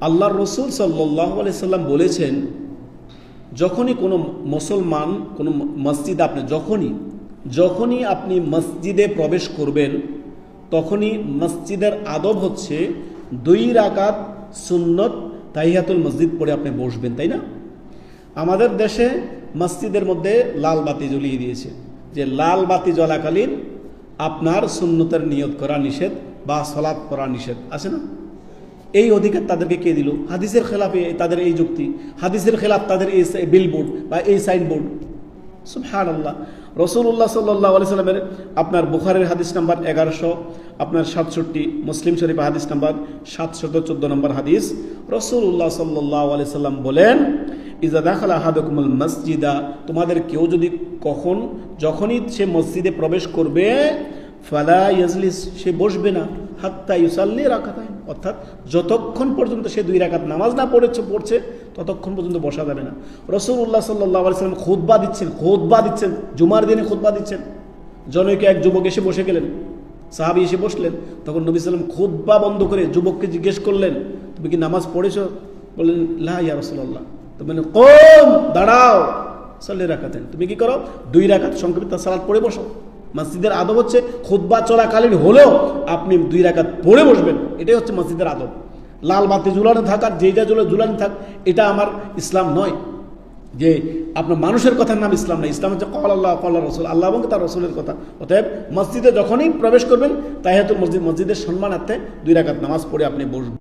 আল্লাহ রসুল সাল্লাহ সাল্লাম বলেছেন, যখনই কোনো মুসলমান, কোনো মসজিদ আপনি, যখনই যখনই আপনি মসজিদে প্রবেশ করবেন, তখনই মসজিদের আদব হচ্ছে দুই রাকাত সুন্নত তাহিয়াতুল মসজিদ পড়ে আপনি বসবেন, তাই না? আমাদের দেশে মসজিদের মধ্যে লাল বাতি জ্বলিয়ে দিয়েছে, যে লাল বাতি জ্বলাকালীন আপনার সুন্নতের নিয়ত করা নিষেধ বা সলাপ করা নিষেধ, আছে না? এই অধিকার তাদেরকে কে দিল? হাদিসের খেলাফে তাদের এই যুক্তি। হাদিসের খেলাফ তাদের এই বিলবোর্ড বা এই সাইনবোর্ড সুবহান আল্লাহ রসুল্লাহ সাল্লাহ সাল্লামের আপনার বুখারের হাদিস নাম্বার এগারোশো, আপনার সাতষট্টি, মুসলিম শরীফ হাদিস নাম্বার সাতশত চোদ্দ নম্বর হাদিস। রসুল্লাহ সাল্লাহ আলি সাল্লাম বলেন ইজা দাখালা হাদকুমুল মসজিদা তোমাদের কেউ যদি কখন, যখনই সে মসজিদে প্রবেশ করবে, ফালা ইয়াজলিস, সে বসবে না। হাত্তা ইউসাল্লি রাখাতায় অর্থাৎ যতক্ষণ পর্যন্ত সে দুই রাখাত নামাজ না পড়েছে, পড়ছে, ততক্ষণ পর্যন্ত বসা যাবে না। রসুল্লাহ সাল্লাহ সাল্লাম খোদবা দিচ্ছেন খোদবা দিচ্ছেন, জুমার দিনে খোদবা দিচ্ছেন। জনৈকে এক যুবক এসে বসে গেলেন। সাহাবি এসে বসলেন। তখন নবী সাল্লাম খোদবা বন্ধ করে যুবককে জিজ্ঞেস করলেন, তুমি কি নামাজ পড়েছ? বললেন, লা ইয়া রসুল্লাহ তো মানে কম, দাঁড়াও, সাল্লি রাখাতেন তুমি কি করো? দুই রাখাত সংক্ষিপ্ত সালাদ পড়ে বসো। মসজিদের আদব হচ্ছে খুদ্া চলাকালীন হলেও আপনি দুই রাকাত পড়ে বসবেন। এটাই হচ্ছে মসজিদের আদব। লাল বাতি ঝুলানো থাকার যে যা ঝুলে ঝুলানো থাক, এটা আমার ইসলাম নয়। যে আপনার মানুষের কথার নাম ইসলাম না ইসলাম হচ্ছে কল আল্লাহ কল্লা রসুল। আল্লাহ এবং তার রসুলের কথা। অতএব মসজিদে যখনই প্রবেশ করবেন তাই হয়তো মসজিদ, মসজিদের সম্মানার্থে দুই রাকাত নামাজ পড়ে আপনি বসবেন।